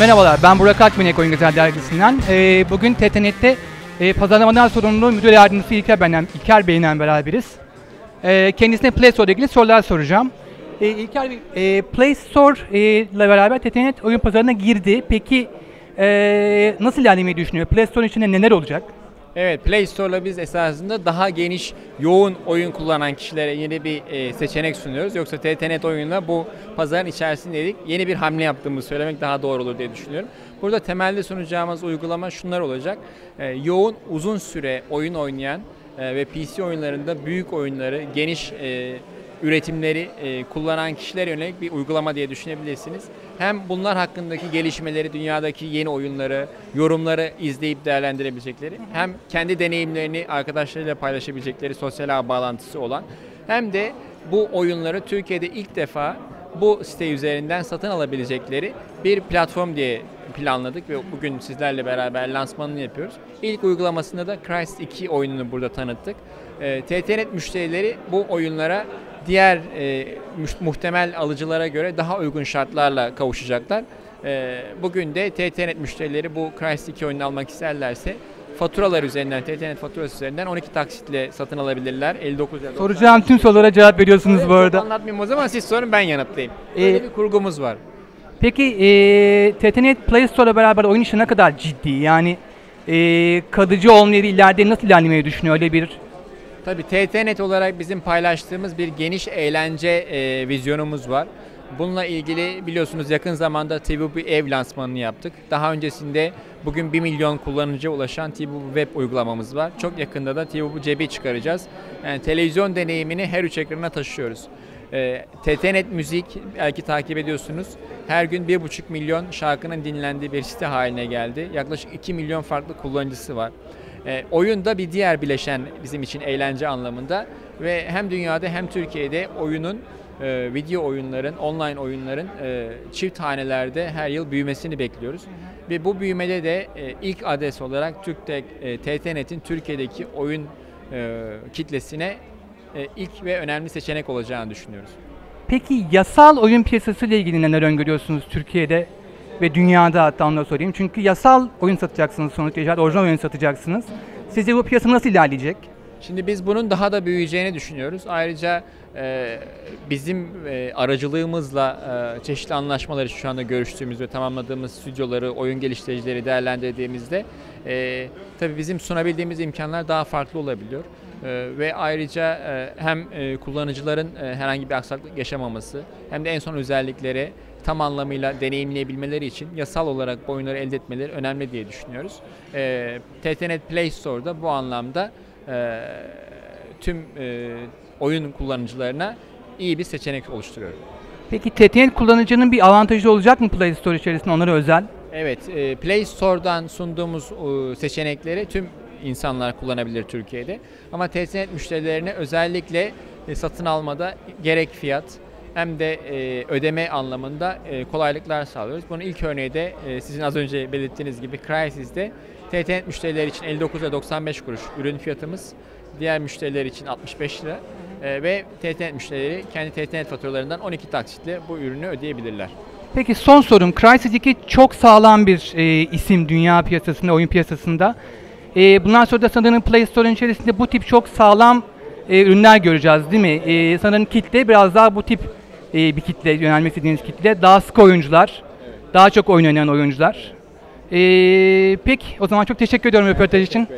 Merhabalar, ben Burak Akmenek Oyun Güzel Dergisi'nden. Ee, bugün TTNet'te e, pazarlamadan sorumlu müdür yardımcısı İlker, Bey'le, İlker Bey'le beraberiz. Ee, kendisine Play Store ile ilgili sorular soracağım. Ee, İlker Bey, e, Play Store e, ile beraber TTNet oyun pazarına girdi. Peki e, nasıl ilerlemeyi düşünüyor? Play Store içinde neler olacak? Evet, Play Store'la biz esasında daha geniş, yoğun oyun kullanan kişilere yeni bir e, seçenek sunuyoruz. Yoksa TTNet oyunla bu pazarın içerisindeydik. Yeni bir hamle yaptığımızı söylemek daha doğru olur diye düşünüyorum. Burada temelde sunacağımız uygulama şunlar olacak. E, yoğun, uzun süre oyun oynayan e, ve PC oyunlarında büyük oyunları, geniş e, üretimleri e, kullanan kişilere yönelik bir uygulama diye düşünebilirsiniz. Hem bunlar hakkındaki gelişmeleri, dünyadaki yeni oyunları, yorumları izleyip değerlendirebilecekleri, hem kendi deneyimlerini arkadaşlarıyla paylaşabilecekleri sosyal ağ bağlantısı olan, hem de bu oyunları Türkiye'de ilk defa bu site üzerinden satın alabilecekleri bir platform diye planladık ve bugün sizlerle beraber lansmanını yapıyoruz. İlk uygulamasında da Christ 2 oyununu burada tanıttık. E, TTNet müşterileri bu oyunlara diğer e, muhtemel alıcılara göre daha uygun şartlarla kavuşacaklar. E, bugün de TTNet müşterileri bu Christ 2 oyunu almak isterlerse faturalar üzerinden, TTNet faturası üzerinden 12 taksitle satın alabilirler. 59 lira. Soracağım tüm sorulara cevap veriyorsunuz Evet, bu arada. Anlatmayayım o zaman siz sorun ben yanıtlayayım. Böyle Ee, bir kurgumuz var. Peki e, TTNet Play Store'la beraber oyun işi ne kadar ciddi? Yani e, kalıcı olmayı ileride nasıl ilerlemeyi düşünüyor? Öyle bir Tabii TTNet olarak bizim paylaştığımız bir geniş eğlence e, vizyonumuz var. Bununla ilgili biliyorsunuz yakın zamanda TVB ev lansmanını yaptık. Daha öncesinde bugün 1 milyon kullanıcıya ulaşan TVB web uygulamamız var. Çok yakında da TVB cebi çıkaracağız. Yani televizyon deneyimini her üç ekrana taşıyoruz. E, TTNet Müzik belki takip ediyorsunuz. Her gün 1,5 milyon şarkının dinlendiği bir site haline geldi. Yaklaşık 2 milyon farklı kullanıcısı var. E, oyun da bir diğer bileşen bizim için eğlence anlamında ve hem dünyada hem Türkiye'de oyunun e, video oyunların, online oyunların e, çift hanelerde her yıl büyümesini bekliyoruz. Ve bu büyümede de e, ilk adres olarak TürkTek, e, TTNet'in Türkiye'deki oyun e, kitlesine e, ilk ve önemli seçenek olacağını düşünüyoruz. Peki yasal oyun piyasası ile ilgili neler öngörüyorsunuz Türkiye'de ve dünyada hatta onu da sorayım. Çünkü yasal oyun satacaksınız sonuçta, yani orijinal oyun satacaksınız. Sizce bu piyasa nasıl ilerleyecek? Şimdi biz bunun daha da büyüyeceğini düşünüyoruz. Ayrıca e, bizim e, aracılığımızla e, çeşitli anlaşmaları şu anda görüştüğümüz ve tamamladığımız stüdyoları, oyun geliştiricileri değerlendirdiğimizde e, tabii bizim sunabildiğimiz imkanlar daha farklı olabiliyor. E, ve ayrıca e, hem e, kullanıcıların e, herhangi bir aksaklık yaşamaması hem de en son özellikleri tam anlamıyla deneyimleyebilmeleri için yasal bu oyunları elde etmeleri önemli diye düşünüyoruz. E, TTNet Play Store'da bu anlamda e, tüm e, oyun kullanıcılarına iyi bir seçenek oluşturuyor. Peki TTNet kullanıcının bir avantajı olacak mı Play Store içerisinde onlara özel? Evet, e, Play Store'dan sunduğumuz e, seçenekleri tüm insanlar kullanabilir Türkiye'de. Ama TTNet müşterilerine özellikle e, satın almada gerek fiyat hem de e, ödeme anlamında e, kolaylıklar sağlıyoruz. Bunun ilk örneği de e, sizin az önce belirttiğiniz gibi Crysis'te TTNet müşterileri için 59 ve 95 kuruş ürün fiyatımız. Diğer müşteriler için 65 lira. E, ve TTNet müşterileri kendi TTNet faturalarından 12 taksitle bu ürünü ödeyebilirler. Peki son sorum. Crysis 2 çok sağlam bir e, isim dünya piyasasında, oyun piyasasında. E, bundan sonra da sanırım Play Store'un içerisinde bu tip çok sağlam e, ürünler göreceğiz değil mi? E, sanırım kitle biraz daha bu tip e, bir kitle, yönelmek istediğiniz kitle. Daha sık oyuncular, daha çok oyun oynayan oyuncular. E, peki o zaman çok teşekkür ediyorum röportaj için.